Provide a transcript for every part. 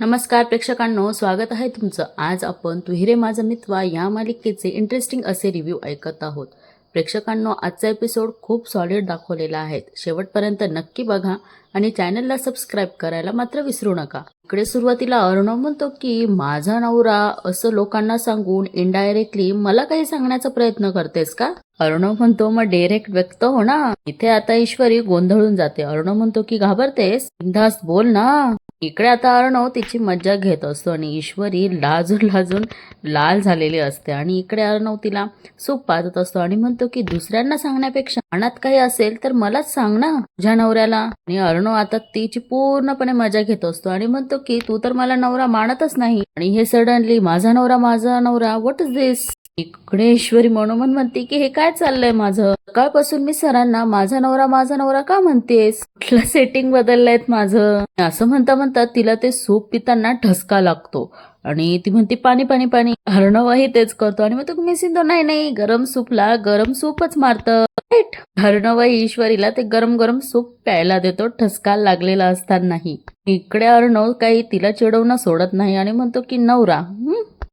नमस्कार प्रेक्षकांनो स्वागत आहे तुमचं. आज आपण तू हिरे माझा मित्वा या मालिकेचे इंटरेस्टिंग असे रिव्ह्यू ऐकत आहोत. प्रेक्षकांनो आजचा एपिसोड खूप सॉलिड दाखवलेला आहे. शेवटपर्यंत नक्की बघा आणि चॅनलला सबस्क्राईब करायला मात्र विसरू नका. इकडे सुरुवातीला अर्णव म्हणतो की माझा नवरा असं लोकांना सांगून इनडायरेक्टली मला काही सांगण्याचा प्रयत्न करतेस का? अर्णव म्हणतो मग डायरेक्ट व्यक्त हो ना इथे आता ईश्वरी गोंधळून जाते. अर्णव म्हणतो की घाबरतेस? बिनधास्त बोल ना. इकडे आता अर्णव तिची मज्जा घेत असतो आणि ईश्वरी लाजून लाजून लाल झालेली असते. आणि इकडे अर्णव तिला सूप पाजत असतो आणि म्हणतो की दुसऱ्यांना सांगण्यापेक्षा मनात काही असेल तर मलाच सांग ना तुझ्या नवऱ्याला. आणि अर्णव आता तिची पूर्णपणे मजा घेत असतो आणि म्हणतो की तू तर मला नवरा मानतच नाही आणि हे सडनली माझा नवरा माझा नवरा व्हॉट इज दिस इकडे ईश्वरी मनोमन म्हणते की हे काय चाललंय माझं? सकाळपासून मी सरांना माझा नवरा माझा नवरा का म्हणतेस? कुठलं सेटिंग बदललंय माझं? असं म्हणता म्हणता तिला ते सूप पिताना ठसका लागतो. आणि ती म्हणते पाणी पाणी पाणी हरणवही तेच करतो. आणि मग तो मी नाही नाही गरम सूपला गरम सूपच मारतं. राईट हरणवही ईश्वरीला ते गरम गरम सूप प्यायला देतो ठसका लागलेला असतानाही. इकडे अर्णव काही तिला चिडवणं सोडत नाही आणि म्हणतो की नवरा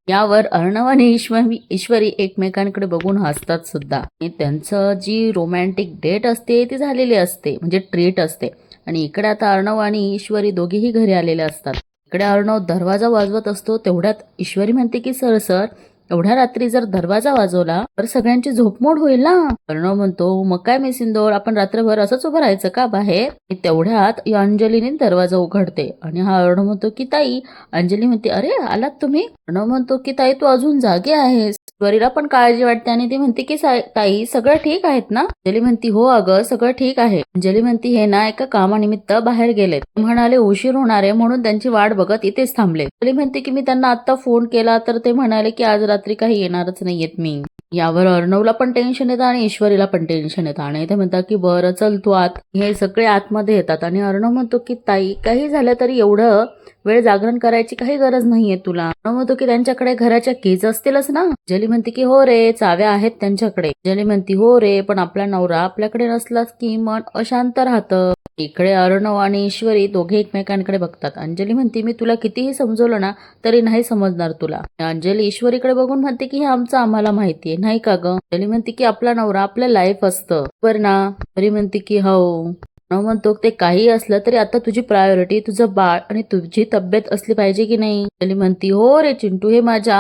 यावर अर्णव आणि ईश्वरी ईश्वरी एकमेकांकडे बघून हसतात सुद्धा. आणि त्यांचं जी रोमॅन्टिक डेट असते ती झालेली असते. म्हणजे ट्रीट असते. आणि इकडे आता अर्णव आणि ईश्वरी दोघेही घरी आलेले असतात. इकडे अर्णव दरवाजा वाजवत असतो तेवढ्यात ईश्वरी म्हणते की सर सर एवढ्या रात्री जर दरवाजा वाजवला तर सगळ्यांची झोपमोड होईल ना? अर्णव म्हणतो मग काय मी सिंदोर आपण रात्रभर असंच उभं राहायचं का बाहेर? तेवढ्यात या अंजलीने दरवाजा उघडते. आणि हा अर्ण म्हणतो की ताई अंजली म्हणते अरे आलात तुम्ही? अर्णव म्हणतो की ताई तू अजून जागे आहेस. वरीला पण काळजी वाटते. आणि ती म्हणते की ताई सगळं ठीक आहेत ना? अंजली म्हणती हो अगं सगळं ठीक आहे. अंजली म्हणती हे ना एका कामानिमित्त बाहेर गेले ते म्हणाले उशीर होणार आहे म्हणून त्यांची वाट बघत इथेच थांबले. अंजली म्हणते की मी त्यांना आता फोन केला तर ते म्हणाले की आज रात्री काही येणारच नाहीयेत मी. यावर अर्णवला पण टेन्शन येतं आणि ईश्वरीला पण टेन्शन येतं. आणि ते म्हणतात की बरं चल तू आत. हे सगळे आतमध्ये येतात. आणि अर्णव म्हणतो की ताई काही झालं तरी एवढं वेळ जागरण करायची काही गरज नाहीये तुला. म्हणतो की त्यांच्याकडे घराच्या कीज असतीलच ना? जली म्हणते की हो रे चाव्या आहेत त्यांच्याकडे. जली म्हणती हो रे पण आपला नवरा आपल्याकडे नसलाच की मन अशांत राहतं. इकडे अर्णव आणि ईश्वरी दोघे एकमेकांकडे बघतात. अंजली म्हणते मी तुला कितीही समजवलं ना तरी नाही समजणार तुला. अंजली ईश्वरीकडे बघून म्हणते की हे आमचं आम्हाला माहिती आहे नाही का ग? अंजली म्हणते की आपला नवरा आपलं लाईफ असतं. बर ना? तरी म्हणते की हो. म्हणतो ते काही असलं तरी आता तुझी प्रायोरिटी तुझं बाळ आणि तुझी तब्येत असली पाहिजे की नाही? अंजली म्हणती हो रे चिंटू हे माझ्या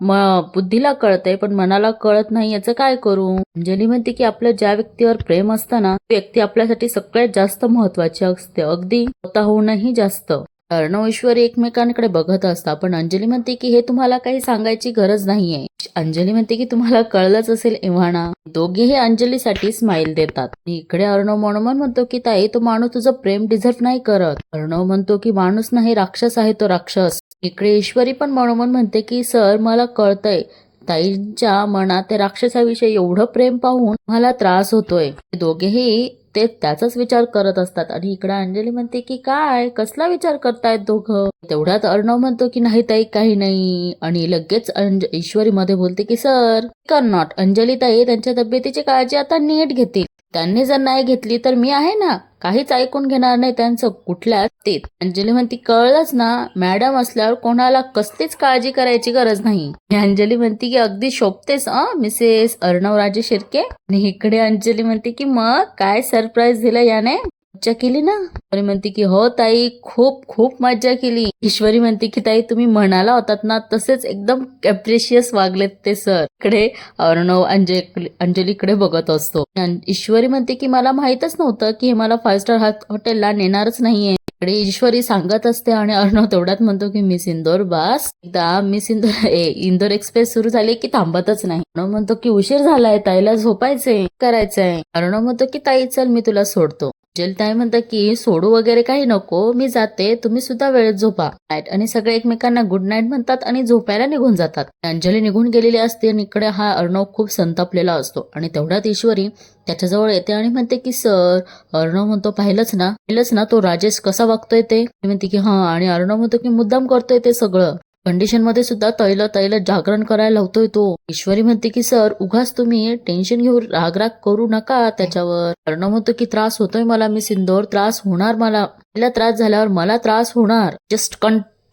म बुद्धीला कळतंय पण मनाला कळत नाही याचं काय करू? अंजली म्हणते की आपलं ज्या व्यक्तीवर प्रेम असतं ना ती व्यक्ती आपल्यासाठी सगळ्यात जास्त महत्वाची असते अगदी स्वतःहूनही जास्त. अर्णव ईश्वरी एकमेकांकडे बघत असता पण अंजली म्हणते की हे तुम्हाला काही सांगायची गरज नाहीये. अंजली म्हणते की तुम्हाला कळलंच असेल एव्हाना. दोघेही अंजलीसाठी स्माइल देतात. इकडे अर्णव मनोमन म्हणतो की ताई तो माणूस तुझं प्रेम डिझर्व नाही करत. अर्णव म्हणतो की माणूस नाही राक्षस आहे तो राक्षस. इकडे ईश्वरी पण मनोमन म्हणते की सर मला कळतंय. ताईंच्या मनात त्या राक्षसाविषयी एवढं प्रेम पाहून मला त्रास होतोय. दोघेही ते त्याचाच विचार करत असतात. आणि इकडे अंजली म्हणते की काय? कसला विचार करतायत दोघं? तेवढ्यात अर्णव म्हणतो की नाही ताई काही नाही. आणि लगेच ईश्वरी मध्ये बोलते की सर कर नॉट अंजली ताई त्यांच्या तब्येतीची काळजी आता नीट घेतील. त्यांनी जर नाही घेतली तर मी आहे ना? काहीच ऐकून घेणार नाही त्यांचं कुठल्या ते अंजली म्हणती कळलंच ना मॅडम असल्यावर कोणाला कसलीच काळजी करायची गरज नाही. अंजली म्हणती की अगदी शोभतेस अ मिसेस अर्णवराजे शिर्के? आणि इकडे अंजली म्हणते की मग काय सरप्राईज दिलं याने? मज्जा केली ना? ईश्वरी म्हणते की हो ताई खूप खूप मज्जा केली. ईश्वरी म्हणते की ताई तुम्ही म्हणाला होतात ना तसेच एकदम कॅप्रेशियस वागलेत ते सर इकडे अर्णव अंजली अंजलीकडे बघत असतो. ईश्वरी म्हणते की मला माहीतच नव्हतं की हे मला फाईव्ह स्टार हॉटेलला नेणारच नाहीये. इकडे ईश्वरी सांगत असते आणि अर्णव तेवढ्यात म्हणतो की मिस इंदोर बस. एकदा मिस इंदोर ए इंदोर एक्सप्रेस सुरू झाली की थांबतच नाही. अर्णव म्हणतो की उशीर झालाय ताईला झोपायचंय करायचंय. अर्णव म्हणतो की ताई चल मी तुला सोडतो. ताई म्हणतात की सोडू वगैरे काही नको मी जाते तुम्ही सुद्धा वेळेत झोपा. नाईट आणि सगळे एकमेकांना गुड नाईट म्हणतात आणि झोपायला निघून जातात. अंजली निघून गेलेली असते आणि इकडे हा अर्णव खूप संतापलेला असतो. आणि तेवढ्यात ईश्वरी त्याच्याजवळ येते आणि म्हणते की सर अर्णव म्हणतो पाहिलंच ना पाहिलंच ना तो राजेश कसा वागतोय ते? म्हणते की हा. आणि अर्णव म्हणतो की मुद्दाम करतोय ते सगळं. कंडिशनमध्ये सुद्धा तैल तैल जागरण करायला लावतोय तो. ईश्वरी म्हणते की सर उगाच तुम्ही टेन्शन घेऊन रागराग करू नका त्याच्यावर. अर्णव म्हणतो की त्रास होतोय मला मी सिंदोर त्रास होणार मला. तिला त्रास झाल्यावर मला त्रास होणार. जस्ट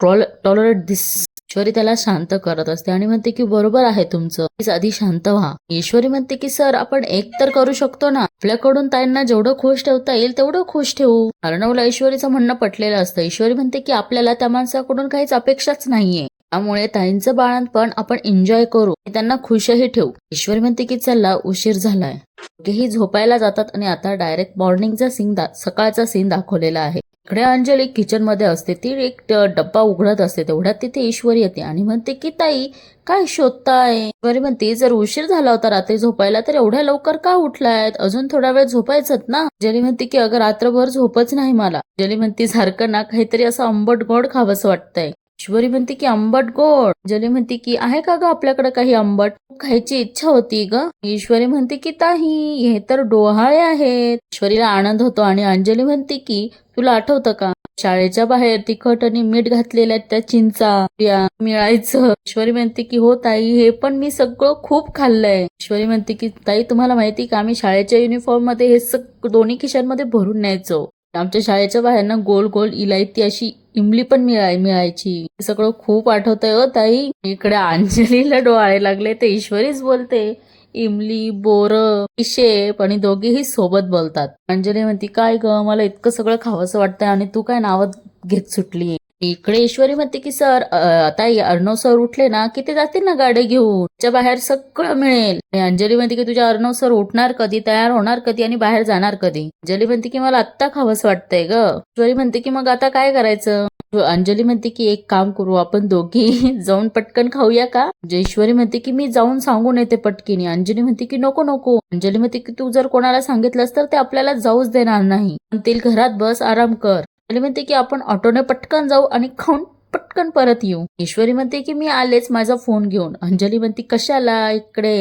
टॉलरेट दिस ईश्वरी त्याला शांत करत असते आणि म्हणते की बरोबर आहे तुमचं. आधी शांत व्हा. ईश्वरी म्हणते की सर आपण एक तर करू शकतो ना. आपल्याकडून त्यांना जेवढं खुश ठेवता येईल तेवढं खुश ठेवू. अर्णवला ईश्वरीचं म्हणणं पटलेलं असतं. ईश्वरी म्हणते की आपल्याला त्या माणसाकडून काहीच अपेक्षाच नाहीये. त्यामुळे ताईंचं बाळणपण आपण एन्जॉय करू त्यांना खुशही ठेवू. ईश्वरी म्हणते की चला उशीर झालाय. दोघेही झोपायला जातात आणि आता डायरेक्ट मॉर्निंगचा सीन सकाळचा सीन दाखवलेला आहे. इकडे अंजली किचनमध्ये असते. ती एक डब्बा उघडत असते. तेवढ्यात तिथे ईश्वरी येते आणि म्हणते की ताई काय शोधताय? ईश्वरी म्हणते जर उशीर झाला होता रात्री झोपायला तर एवढ्या लवकर का उठलायत? अजून थोडा वेळ झोपायचं ना? अंजली म्हणते की अगं रात्रभर झोपच नाही मला. अंजली म्हणते सारखं ना काहीतरी असं आंबट गोड खावंसं वाटतंय. ईश्वरी म्हणते की आंबट गोड. जली म्हणते की आहे का ग आपल्याकडे काही आंबट खायची इच्छा होती ग. ईश्वरी म्हणते की ताही हे तर डोहाळे आहेत. ईश्वरीला आनंद होतो आणि अंजली म्हणते की तुला आठवतं का? शाळेच्या बाहेर तिखट आणि मीठ घातलेल्या त्या चिंचा मिळायचं. ईश्वरी म्हणते की हो ताई हे पण मी सगळं खूप खाल्लंय. ईश्वरी म्हणते की ताई तुम्हाला माहिती का? आम्ही शाळेच्या युनिफॉर्ममध्ये हे सग दोन्ही खिशांमध्ये भरून न्यायचो. आमच्या शाळेच्या बाहेर ना गोल गोल इलायती अशी इमली पण मिळाय मिळायची. सगळं खूप आठवतंय हो ताई. इकडे अंजलीला डोळे लागले ते ईश्वरीच बोलते. इमली बोर शेप आणि दोघेही सोबत बोलतात. अंजली म्हणती काय ग मला इतकं सगळं खावंसं वाटतंय आणि तू काय नावं घेत सुटली इकडे ईश्वरी म्हणते की सर आता अर्णव सर उठले ना की ते जातील ना गाडी घेऊन? त्याच्या बाहेर सगळं मिळेल. अंजली म्हणते की तुझ्या अर्णव सर उठणार कधी? तयार होणार कधी? आणि बाहेर जाणार कधी? अंजली म्हणते की मला आत्ता खावंच वाटतंय ग. ईश्वरी म्हणते की मग आता काय करायचं? अंजली म्हणते की एक काम करू आपण दोघी जाऊन पटकन खाऊया का? ईश्वरी म्हणते की मी जाऊन सांगून येते पटकीने. अंजली म्हणते की नको नको. अंजली म्हणते की तू जर कोणाला सांगितलंस तर ते आपल्याला जाऊच देणार नाही. म्हणतील घरात बस आराम कर. अंजली म्हणते की आपण ऑटोने पटकन जाऊ आणि खाऊन पटकन परत येऊ. ईश्वरी म्हणते की मी आलेच माझा फोन घेऊन. अंजली म्हणते कशाला? इकडे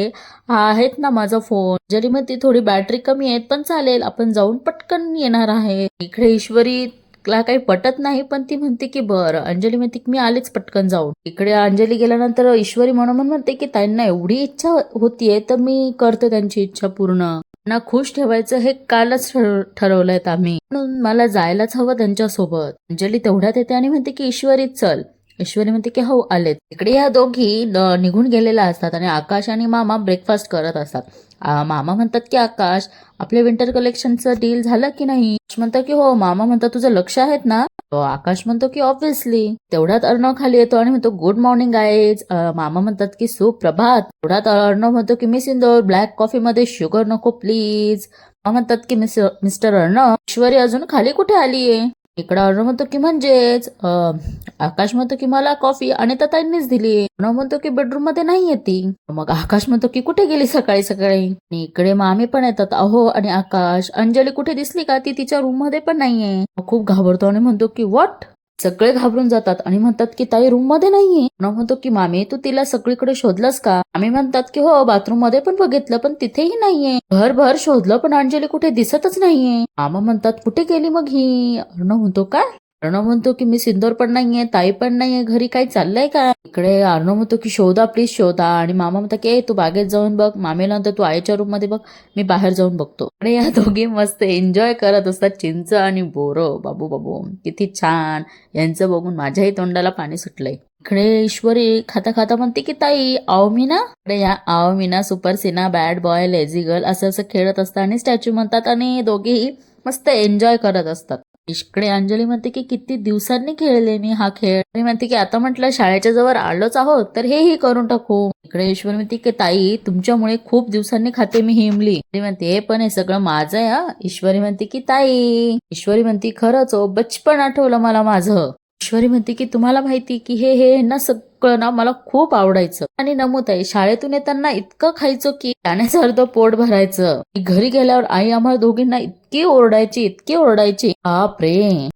हा आहेत ना माझा फोन अंजली म्हणते थोडी बॅटरी कमी आहे पण चालेल. आपण जाऊन पटकन येणार आहे. इकडे ईश्वरी ला काही पटत नाही पण ती म्हणते की बरं. अंजली म्हणते की मी आलेच पटकन जाऊन. इकडे अंजली गेल्यानंतर ईश्वरी म्हणून म्हणते की त्यांना एवढी इच्छा होतीये तर मी करते त्यांची इच्छा पूर्ण. त्यांना खुश ठेवायचं हे कालच ठरवलंयत ठरवलंय आम्ही. म्हणून मला जायलाच हवं त्यांच्यासोबत. अंजली तेवढ्यात येते आणि म्हणते की ईश्वरी चल. ईश्वरी म्हणते की हो आलेत. इकडे या दोघी निघून गेलेल्या असतात आणि आकाश आणि मामा ब्रेकफास्ट करत असतात. मामा म्हणतात की आकाश आपले विंटर कलेक्शनचं डील झालं की नाही? म्हणतो की हो मामा म्हणतात तुझं लक्ष आहेत ना? आकाश म्हणतो की ऑब्व्हियसली तेवढ्यात अर्णव खाली येतो आणि म्हणतो गुड मॉर्निंग गाईज मामा म्हणतात की सुप्रभात. तेवढ्यात अर्णव म्हणतो की मिस इंदोर ब्लॅक कॉफी मध्ये शुगर नको प्लीज म्हणतात की मिस मिस्टर अर्णव ईश्वरी अजून खाली कुठे आलीये? इकडं अर्णव म्हणतो की म्हणजेच आकाश म्हणतो की मला कॉफी आणि तर ताईंनीच दिली. अर्णव म्हणतो की बेडरूममध्ये नाही येते मग आकाश म्हणतो की कुठे गेली सकाळी सकाळी? आणि इकडे मामी पण येतात. अहो आणि आकाश अंजली कुठे दिसली का? ती तिच्या रूममध्ये पण नाहीये. मग खूप घाबरतो आणि म्हणतो की वॉट सगळे घाबरून जातात आणि म्हणतात की ताई रूममध्ये नाहीये. म्हणतो की मामी तू तिला सगळीकडे शोधलंस का? आम्ही म्हणतात की हो बाथरूममध्ये पण बघितलं पण तिथेही नाहीये. भरभर शोधलं पण अंजली कुठे दिसतच नाहीये. मामा म्हणतात कुठे गेली मग ही? अर्णव म्हणतो काय? अर्णव म्हणतो की मी सिंदूर पण नाहीये ताई पण नाहीये घरी काही चाललंय का? इकडे अर्णव म्हणतो की शोधा प्लीज शोधा. आणि मामा म्हणतात की "ए, तू बागेत जाऊन बघ मामेला म्हणतो तू आईच्या रूममध्ये बघ मी बाहेर जाऊन बघतो. आणि या दोघी मस्त एन्जॉय करत असतात चिंच आणि बोरं. बाबू बाबू किती छान. यांचं बघून माझ्याही तोंडाला पाणी सुटलंय. इकडे ईश्वरी खाता खाता म्हणते की ताई आव मीना. इकडे या आव मीना सुपर सिना बॅड बॉय लेझी गर्ल असं असं खेळत असतात आणि स्टॅच्यू म्हणतात आणि दोघेही मस्त एन्जॉय करत असतात. इकडे अंजली म्हणते की किती दिवसांनी खेळले मी हा खेळ. आणि म्हणते की आता म्हटलं शाळेच्या जवळ आलोच आहोत तर हेही करून टाकू. इकडे ईश्वर म्हणते की ताई तुमच्यामुळे खूप दिवसांनी खाते मी हिमली. म्हणते हे पण हे सगळं माझं आहे ईश्वरी म्हणते की ताई. ईश्वरी म्हणते खरंच हो बचपन आठवलं मला माझं. ईश्वरी म्हणते की तुम्हाला माहिती की हे हे ना सगळं ना मला खूप आवडायचं. आणि नमूताई शाळेतून येताना इतकं खायचो की त्यानेच अर्ध पोट भरायचं. घरी गेल्यावर आई आम्हाला दोघींना इतकी ओरडायची इतकी ओरडायची. बापरे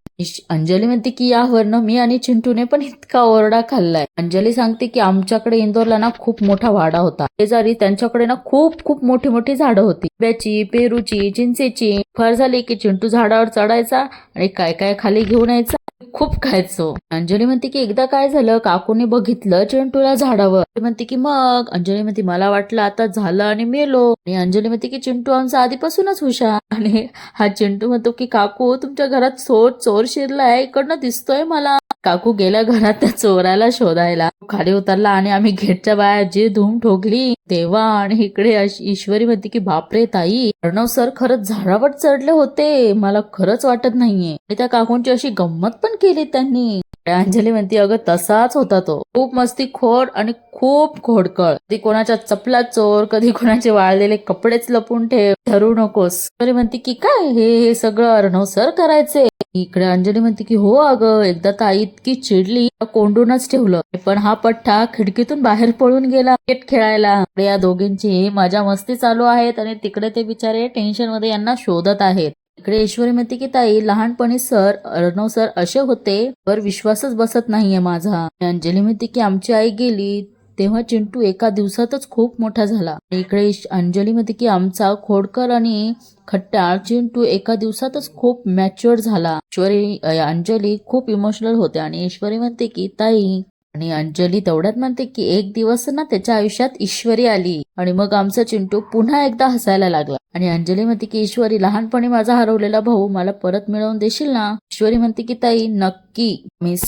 अंजली म्हणते की यावरनं मी आणि चिंटूने पण इतका ओरडा खाल्लाय. अंजली सांगते की आमच्याकडे इंदोरला ना खूप मोठा वाडा होता. शेजारी त्यांच्याकडे ना खूप खूप मोठी मोठी झाडं होती. ब्याची पेरूची चिंचेची. फळ झाली की चिंटू झाडावर चढायचा आणि काय काय खाली घेऊन यायचा. खूप खायचो. अंजली म्हणते की एकदा काय झालं? काकूने बघितलं चिंटूला झाडावर. म्हणते की मग. अंजली म्हणते मला वाटलं आता झालं आणि मेलो. आणि अंजली म्हणते की चिंटू आमचा आधीपासूनच हुशार. आणि हा चिंटू म्हणतो की काकू तुमच्या घरात चोर चोर शिरलाय. इकडनं दिसतोय मला. काकू गेल्या घरात त्या चोराला शोधायला. खाली उतरला आणि आम्ही गेटच्या बाहेर जी धूम ठोकली. तेव्हा आणि इकडे ईश्वरी म्हणते की बापरे ताई अर्णव सर खरंच झाडावर चढले होते. मला खरंच वाटत नाहीये. आणि त्या काकूंची अशी गंमत पण केली त्यांनी. अंजली म्हणते अगं तसाच होता तो. खूप मस्ती खोड आणि खूप खोडकळ कधी कोणाच्या चपला चोर कधी कोणाचे वाळलेले कपडेच लपून ठेव. ठरू नकोस. तरी म्हणते की काय हे हे सगळं अर्णव सर करायचे? इकडे अंजली म्हणते की हो अगं एकदा ताई इतकी चिडली कोंडूनच ठेवलं. पण हा पठ्ठा खिडकीतून बाहेर पळून गेला क्रिकेट खेळायला. इकडे या दोघींची मजा मस्ती चालू आहेत आणि तिकडे ते बिचारे टेन्शनमध्ये यांना शोधत आहेत. इकडे ईश्वरी म्हणते की ताई लहानपणी सर अर्णव सर असे होते वर विश्वासच बसत नाहीये माझा. अंजली म्हणते की आमची आई गेली तेव्हा चिंटू एका दिवसातच खूप मोठा झाला. आणि इकडे अंजली म्हणते की आमचा खोडकर आणि खट्टाळ चिंटू एका दिवसातच खूप मॅच्युअर झाला. ईश्वरी अंजली खूप इमोशनल होते आणि ईश्वरी म्हणते की ताई आणि अंजली तेवढ्यात म्हणते की एक दिवस ना त्याच्या आयुष्यात ईश्वरी आली. आणि मग आमचा चिंटू पुन्हा एकदा हसायला लागला. आणि अंजली म्हणते की ईश्वरी लहानपणी माझा हरवलेला भाऊ मला परत मिळवून देशील ना? ईश्वरी म्हणते की ताई नक्की मिस.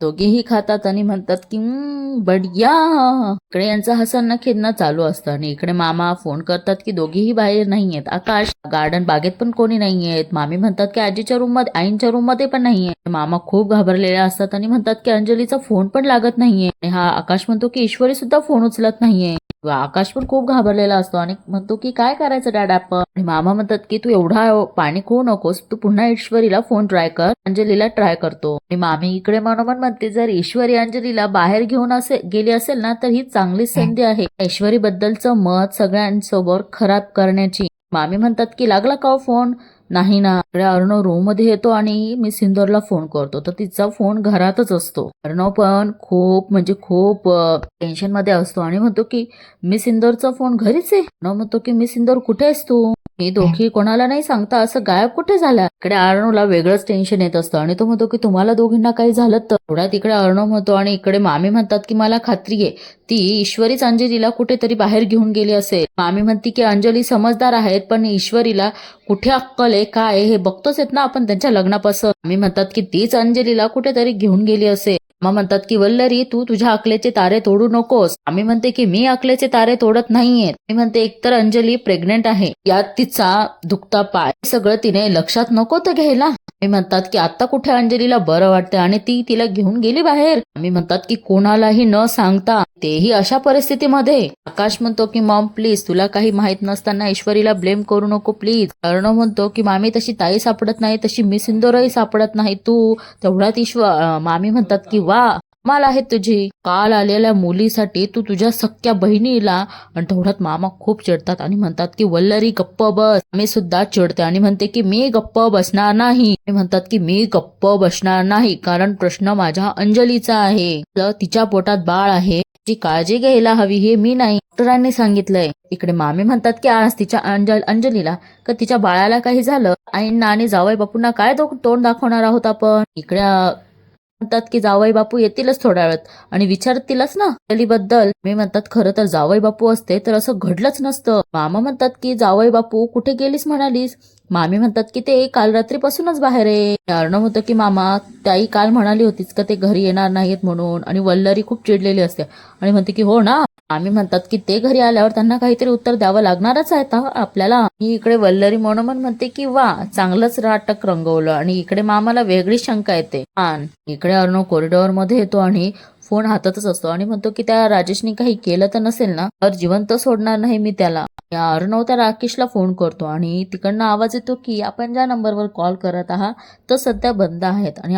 दोघेही खातात आणि म्हणतात की बढिया. इकडे यांचं हसणं खेळणं चालू असतं आणि इकडे मामा फोन करतात की दोघेही बाहेर नाहीयेत. आकाश गार्डन बागेत पण कोणी नाहीयेत. मामी म्हणतात की आजीच्या रूममध्ये आईंच्या रूममध्ये पण नाहीये. मामा खूप घाबरलेले असतात आणि म्हणतात की अंजलीचा फोन पण लागत नाहीये. आणि हा आकाश म्हणतो की ईश्वरी सुद्धा फोन उचलत नाहीये. आकाश पण खूप घाबरलेला असतो आणि म्हणतो की काय करायचं डॅड आपण? आणि मामा म्हणतात की तू एवढा पाणी खाऊ नकोस तू पुन्हा ईश्वरीला फोन ट्राय कर अंजलीला ट्राय करतो. आणि मामी इकडे मनोमन म्हणते जर ईश्वरी अंजलीला बाहेर घेऊन असे गेली असेल ना तर ही चांगली संधी आहे. ऐश्वरी बद्दलचं मत सगळ्यांसोबत खराब करण्याची. मामी म्हणतात की लागला का हो फोन? नाही ना इकडे अर्णव रूममध्ये येतो आणि मी सिंदूरला फोन करतो. तर तिचा फोन घरातच असतो. अर्णव पण खूप म्हणजे खूप टेन्शनमध्ये असतो आणि म्हणतो की मी सिंदूरचा फोन घरीच आहे. अर्णव म्हणतो की मी सिंदूर कुठे आहेस तू? ही दोघी कोणाला नाही सांगता असं गायब कुठे झाला? इकडे अर्णवला वेगळंच टेन्शन येत असतं. आणि तो म्हणतो की तुम्हाला दोघींना काही झालं तर? थोड्यात इकडे अर्णव म्हणतो आणि इकडे मामी म्हणतात की मला खात्री आहे. ती ईश्वरीच अंजलीला कुठेतरी बाहेर घेऊन गेली असेल. मामी म्हणते की अंजली समजदार आहेत पण ईश्वरीला कुठे अक्कल आहे काय हे बघतोच आहेत ना आपण त्यांच्या लग्नापासून. आम्ही म्हणतात की तीच अंजलीला कुठेतरी घेऊन गेली असेल. मग म्हणतात की वल्लरी तू तुझ्या अकलेचे तारे तोडू नकोस. आम्ही म्हणते की मी अकलेचे तारे तोडत नाहीये. मी म्हणते एकतर अंजली प्रेग्नेंट आहे. यात तिचा दुखता पाय. सगळं तिने लक्षात नको तर घ्यायला. मी म्हणतात की आता कुठे अंजलीला बरं वाटतं आणि ती तिला घेऊन गेली बाहेर. आम्ही म्हणतात की कोणालाही न सांगता तेही अशा परिस्थितीमध्ये. आकाश म्हणतो की मॉम प्लीज तुला काही माहीत नसताना ईश्वरीला ब्लेम करू नको प्लीज. अर्णव म्हणतो की मामी तशी ताई सापडत नाही तशी मी सिंदूरही सापडत नाही तू तेवढ्यात ईश्वर मामी म्हणतात की वा माल आहे तुझी. काल आलेल्या मुलीसाठी तू तुझ्या सख्या बहिणीला आणि तेवढ्यात मामा खूप चिडतात आणि म्हणतात की वल्लरी गप्प बस. मी सुद्धा चिडते आणि म्हणते की मी गप्प बसणार नाही. आणि म्हणतात की मी गप्प बसणार नाही कारण प्रश्न माझ्या अंजलीचा आहे. तिच्या पोटात बाळ आहे. जी काळजी घ्यायला हवी हे मी नाही. डॉक्टरांनी सांगितलंय. इकडे मामी म्हणतात की आज तिच्या अंजल अंजलीला का तिच्या बाळाला काही झालं? आईंना आणि जावई बापूंना काय तोंड दाखवणार आहोत आपण? इकडे म्हणतात की जावई बापू येतीलच थोड्या वेळात. आणि विचारतीलच ना. बद्दल मी म्हणतात खरं तर जावई बापू असते तर असं घडलंच नसतं. मामा म्हणतात की जावई बापू कुठे गेलीस म्हणालीस? मामी म्हणतात की ते काल रात्रीपासूनच बाहेर आहे. अर्णव होतं की मामा ताई काल म्हणाली होतीच का ते घरी येणार नाहीत म्हणून आणि वल्लरी खूप चिडलेली असते. आणि म्हणते की हो ना आम्ही म्हणतात की ते घरी आल्यावर त्यांना काहीतरी उत्तर द्यावं लागणारच आहे. आता आपल्याला ही इकडे वल्लरी मनोमन म्हणते की वा चांगलंच नाटक रंगवलं. आणि इकडे मामाला वेगळी शंका येते. छान इकडे अर्णव कॉरिडॉरमध्ये येतो आणि फोन हातातच असतो. आणि म्हणतो की त्या राजेशनी काही केलं तर नसेल ना? तर जिवंत सोडणार नाही मी त्याला. अर्णव त्या राकेशला फोन करतो आणि तिकडनं आवाज येतो की आपण ज्या नंबरवर कॉल करत आहात तो सध्या बंद आहेत. आणि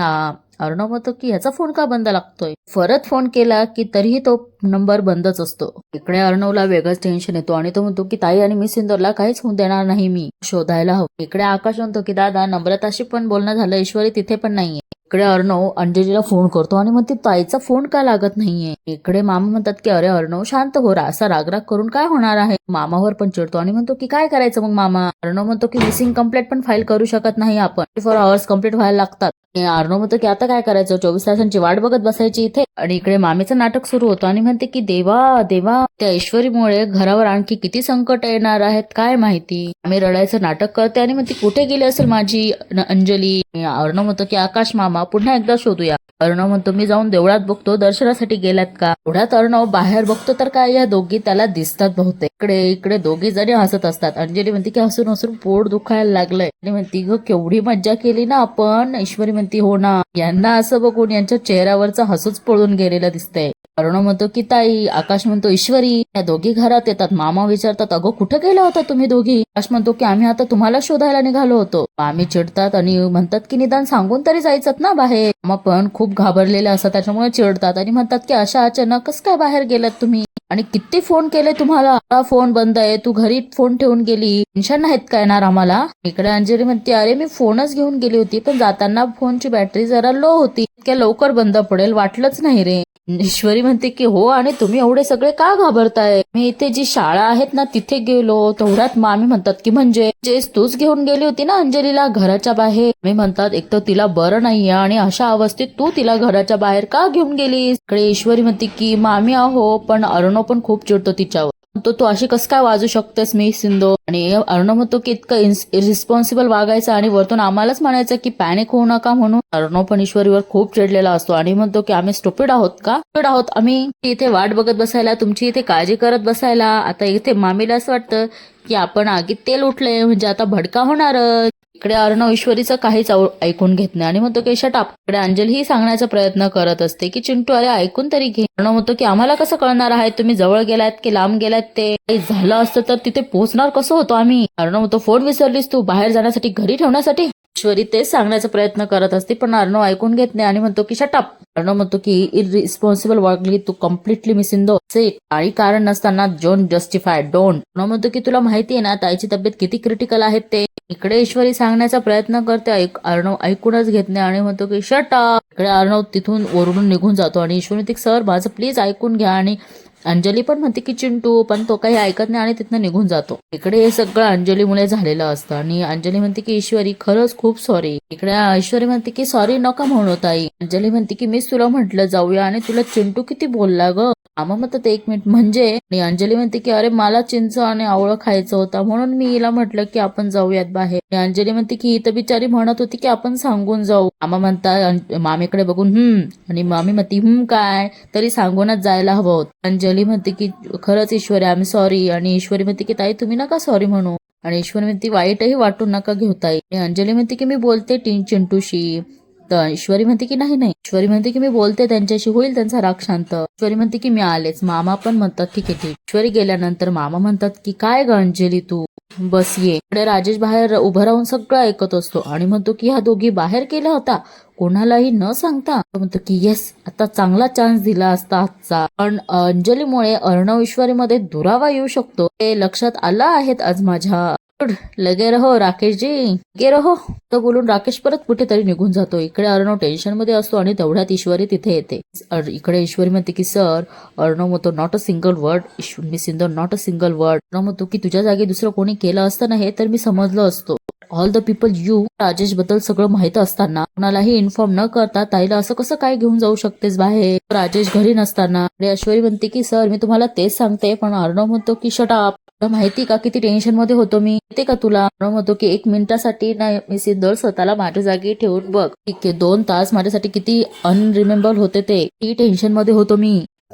अर्णव म्हणतो की ह्याचा फोन का बंद लागतोय? परत फोन केला की तरीही तो नंबर बंदच असतो. इकडे अर्णवला वेगळंच टेन्शन येतो आणि तो म्हणतो की ताई आणि मी सिंदरला काहीच होऊन देणार नाही मी शोधायला हवं. इकडे आकाश म्हणतो की दादा नम्रताशी पण बोलणं झालं ईश्वरी तिथे पण नाहीये. इकडे अर्णव अंजलीला फोन करतो आणि मग ती ताईचा फोन का लागत नाहीये? इकडे मामा म्हणतात की अरे अर्णव शांत हो रा- असा रागराग करून काय होणार आहे? मामावर पण चिडतो आणि म्हणतो की काय करायचं मग मामा? अर्णव म्हणतो की मिसिंग कंप्लेंट पण फाईल करू शकत नाही आपण. फोर आवर्स कंप्लीट व्हायला लागतात. अर्णव म्हणतो की आता काय करायचं? चोवीस तासांची वाट बघत बसायची इथे. आणि इकडे मामीचं नाटक सुरू होतं आणि म्हणते की देवा देवा त्या ऐश्वरीमुळे घरावर आणखी किती संकट येणार आहेत काय माहिती? आम्ही रडायचं नाटक करते. आणि म्हणते कुठे गेली असेल माझी अंजली? अर्णव म्हणतो की आकाश मामा पुन्हा एकदा शोधूया. अर्णव म्हणतो मी जाऊन देवळात बघतो दर्शनासाठी गेल्यात का? एवढ्यात अर्णव बाहेर बघतो तर काय या दोघी त्याला दिसतात बहुतेक. इकडे इकडे दोघी जणी हसत असतात. अंजली म्हणते की हसून हसून पोट दुखायला लागलंय. आणि म्हणती ग केवढी मज्जा केली ना आपण ऐश्वरी म्हणती हो ना यांना असं बघून यांच्या चेहऱ्यावरचं हसूच पळून गेलेलं दिसतंय. अरुण म्हणतो की ताई आकाश म्हणतो ईश्वरी या दोघी घरात येतात. मामा विचारतात अगं कुठे गेला होता तुम्ही दोघी? आकाश म्हणतो की आम्ही आता तुम्हाला शोधायला निघालो होतो. आम्ही चिडतात आणि म्हणतात की निदान सांगून तरी जायचं ना बाहेर. मामा पण खूप घाबरलेले असतात त्याच्यामुळे चिडतात आणि म्हणतात की अशा अचानक काय बाहेर गेलात तुम्ही? आणि किती फोन केले तुम्हाला? फोन बंद आहे तू घरी फोन ठेवून गेली. टेन्शन नाहीत काय येणार आम्हाला? इकडे अंजली म्हणते अरे मी फोनच घेऊन गेली होती पण जाताना फोनची बॅटरी जरा लो होती. इतक्या लवकर बंद पडेल वाटलंच नाही रे. ईश्वरी म्हणते की हो आणि तुम्ही एवढे सगळे का घाबरताय? मी इथे जी शाळा आहेत ना तिथे गेलो तेवढ्यात मामी म्हणतात की म्हणजे जेस तूच घेऊन गेली होती ना अंजलीला घराच्या बाहेर? मी म्हणतात एक तर तिला बरं नाहीये आणि अशा अवस्थेत तू तिला घराच्या बाहेर का घेऊन गेलीस? इकडे ईश्वरी म्हणते की मामी आहो पण अर्णव पण खूप चिडतो तिच्यावर. तो तू अशी कसं काय वाजू शकतेस मी सिंधो? आणि अर्णव म्हणतो की इतकं रिस्पॉन्सिबल वागायचं आणि वरतून आम्हालाच म्हणायचं की पॅनिक होऊ नका म्हणून अर्णव पण ईश्वरीवर खूप चिडलेला असतो आणि म्हणतो की आम्ही स्टुपिड आहोत का? स्टुपिड आहोत. आम्ही इथे वाट बघत बसायला तुमची इथे काळजी करत बसायला. आता इथे मामीला असं वाटतं की आपण आगीत तेल उठले म्हणजे आता भडका होणारच. इकडे अर्णव ईश्वरीचं काहीच ऐकून घेत नाही. आणि म्हणतो की शटाप इकडे अंजली ही सांगण्याचा प्रयत्न करत असते की चिंटू अरे ऐकून तरी घे. अर्णव म्हणतो की आम्हाला कसं कळणार आहे? तुम्ही जवळ गेलायत की लांब गेलायत ते? काही झालं असतं तर तिथे पोहोचणार कसं होतो आम्ही? अर्णव म्हणतो फोन विसरलीस तू? बाहेर जाण्यासाठी घरी ठेवण्यासाठी? ईश्वरी तेच सांगण्याचा प्रयत्न करत असते पण अर्णव ऐकून घेत नाही आणि म्हणतो की शटाप अर्णव म्हणतो की इरिस्पॉन्सिबल वागली तू कम्प्लिटली मिसिंदो सेट काही कारण नसताना डोंट जस्टिफाय डोंट अर्णव म्हणतो की तुला माहिती आहे ना ताईची तब्येत किती क्रिटिकल आहे ते? इकडे ईश्वरी सांगण्याचा प्रयत्न करते ऐक अर्णव ऐकूनच घेत नाही आणि म्हणतो की शट इकडे अर्णव तिथून ओरडून निघून जातो आणि ईश्वरी ती सर माझं प्लीज ऐकून घ्या आणि अंजली पण म्हणते की चिंटू पण तो काही ऐकत नाही आणि तिथनं निघून जातो. इकडे हे सगळं अंजलीमुळे झालेलं असतं आणि अंजली म्हणते की ईश्वरी खरंच खूप सॉरी इकडे ईश्वरी म्हणते की सॉरी नका म्हणू ताई. अंजली म्हणते की मीच तुला म्हटलं जाऊया आणि तुला चिंटू किती बोलला ग? आम्हा म्हणतात एक मिनिट. म्हणजे? आणि अंजली म्हणते की अरे मला चिंच आणि आवळं खायचं होता म्हणून मी हिला म्हटलं की आपण जाऊयात बाहेर. आणि अंजली म्हणते की ही तर बिचारी म्हणत होती की आपण सांगून जाऊ. आम्हा म्हणतात मामीकडे बघून हम्म. आणि मामी म्हणते हम्म काय? तरी सांगूनच जायला हवं होतं. अंजली म्हणते की खरंच ईश्वरी आम्ही सॉरी आणि ईश्वरी म्हणते की ताई तुम्ही नका सॉरी म्हणू. आणि ईश्वरी म्हणते वाईटही वाटून नका घेऊ ताई. आणि अंजली म्हणते की मी बोलते चिंटूशी. तर ईश्वरी म्हणते की नाही नाही. ईश्वरी म्हणते की मी बोलते त्यांच्याशी होईल त्यांचा राग शांत. ईश्वरी म्हणते की मी आलेच. मामा पण म्हणतात ठीक आहे ठीक. ईश्वरी गेल्यानंतर मामा म्हणतात की काय ग अंजली तू? बस ये. इकडे राजेश बाहेर उभं राहून सगळं ऐकत असतो. आणि म्हणतो की ह्या दोघी बाहेर केला होता. कोणालाही न सांगता. म्हणतो की येस आता चांगला चान्स दिला असता आजचा. पण अंजलीमुळे अर्णव ईश्वरीमध्ये दुरावा येऊ शकतो. हे लक्षात आलं आहेत आज माझ्या लगे रहो राकेशजी. लगे रहो. तर बोलून राकेश परत कुठेतरी निघून जातो. इकडे अर्णव टेन्शनमध्ये असतो आणि तेवढ्यात ईश्वरी तिथे येते. इकडे ईश्वरी म्हणते की सर अर्णव म्हणतो नॉट अ सिंगल वर्ड मी सिंदर not a single word Arnav म्हणतो की तुझ्या जागी दुसरं कोणी केलं असतं ना हे तर मी समजलं असतो. ऑल द पीपल यू राजेशबद्दल सगळं माहीत असताना कोणालाही इन्फॉर्म न करता ताईला असं कसं काय घेऊन जाऊ शकतेस बाहेर? राजेश घरी नसताना. अश्वरी ऐश्वरी म्हणते की सर मी तुम्हाला तेच सांगते. पण अर्णव म्हणतो की शटाप तुला माहिती का किती टेन्शनमध्ये होतो मी? ते का तुला? अर्णव म्हणतो की एक मिनिटासाठी नाही मी सिद्धर स्वतःला माझ्या जागी ठेवून बघ. ठीक आहे दोन तास माझ्यासाठी किती अनरिमेंबर होते ते. किती टेन्शनमध्ये होतो मी.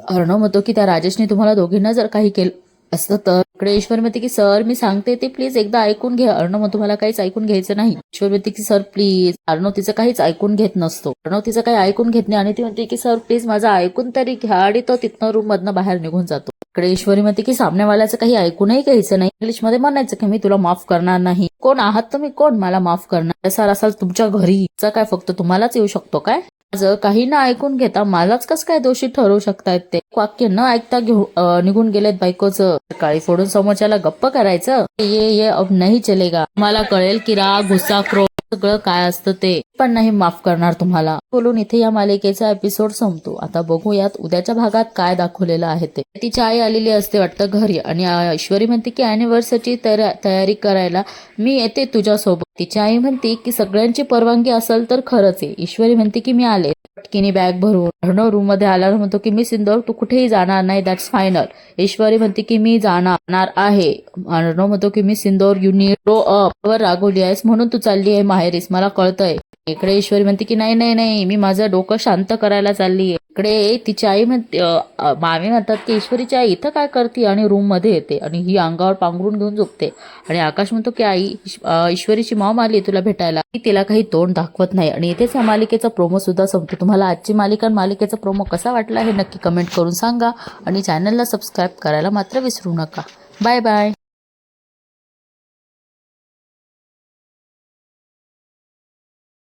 अर्णव म्हणतो की त्या राजेशने तुम्हाला दोघींना जर काही केलं असतं तर? इकडे ईश्वर म्हणते की सर मी सांगते ते प्लीज एकदा ऐकून घ्या. अर्णव मग तुम्हाला काहीच ऐकून घ्यायचं नाही. ईश्वर म्हणते की सर प्लीज अर्णव तिचं काहीच ऐकून घेत नसतो. अर्णव तिचं काही ऐकून घेत नाही आणि ती म्हणते की सर प्लीज माझं ऐकून तरी घ्या. आणि तो तिथनं रूम मधनं बाहेर निघून जातो. इकडे ईश्वरी म्हणते की सामनेवाल्याचं काही ऐकूनही घ्यायचं नाही. इंग्लिशमध्ये म्हणायचं की मी तुला माफ करणार नाही. कोण आहात तुम्ही? कोण मला माफ करणार? सर असाल तुमच्या घरी काय? फक्त तुम्हालाच येऊ शकतो काय? माझं काही ना ऐकून घेता मलाच कस काय दोषी ठरवू शकतायत ते? वाक्य न ऐकता घेऊन निघून गेलेत बायकोचं. काळी फोडून समोरच्याला गप्प करायचं. ये ये अब नाही चलेगा. मला कळेल की राग गुस्सा क्रोध सगळं काय असतं ते पण नाही माफ करणार तुम्हाला. बोलून इथे या मालिकेचा एपिसोड संपतो. आता बघूयात उद्याच्या भागात काय दाखवलेलं आहे ते. तिची आई आलेली असते वाटतं घरी आणि ऐश्वरी म्हणते की अॅनिव्हर्सरीची तयारी करायला मी येते तुझ्यासोबत. तिची आई म्हणते की सगळ्यांची परवानगी असेल तर खरंच आहे ईश्वरी म्हणते की मी आले. पटकीने बॅग भरून अर्णव रूममध्ये आल्यावर म्हणतो की मी सिंदूर तू कुठेही जाणार नाही दॅट्स फायनल ईश्वरी म्हणते की मी जाणार आहे. अर्णव म्हणतो की मी सिंदूर यू नीड अप वर रागवली आहेस म्हणून तू चालली आहे माहेरीस मला कळतंय. इकडे ईश्वरी म्हणते की नाही नाही नाही मी माझं डोकं शांत करायला चालली आहे इकडे तिची आई म्हणते मामी म्हणतात की ईश्वरीची आई इथं काय करते? आणि रूममध्ये येते आणि ही अंगावर पांघरून घेऊन झोपते. आणि आकाश म्हणतो की आई ईश्वरीची माम आली तुला भेटायला. ती तिला काही तोंड दाखवत नाही. आणि इथेच या मालिकेचा प्रोमो सुद्धा संपतो. तुम्हाला आजची मालिका मालिकेचा प्रोमो कसा वाटला हे नक्की कमेंट करून सांगा. आणि चॅनलला सबस्क्राईब करायला मात्र विसरू नका. Bye bye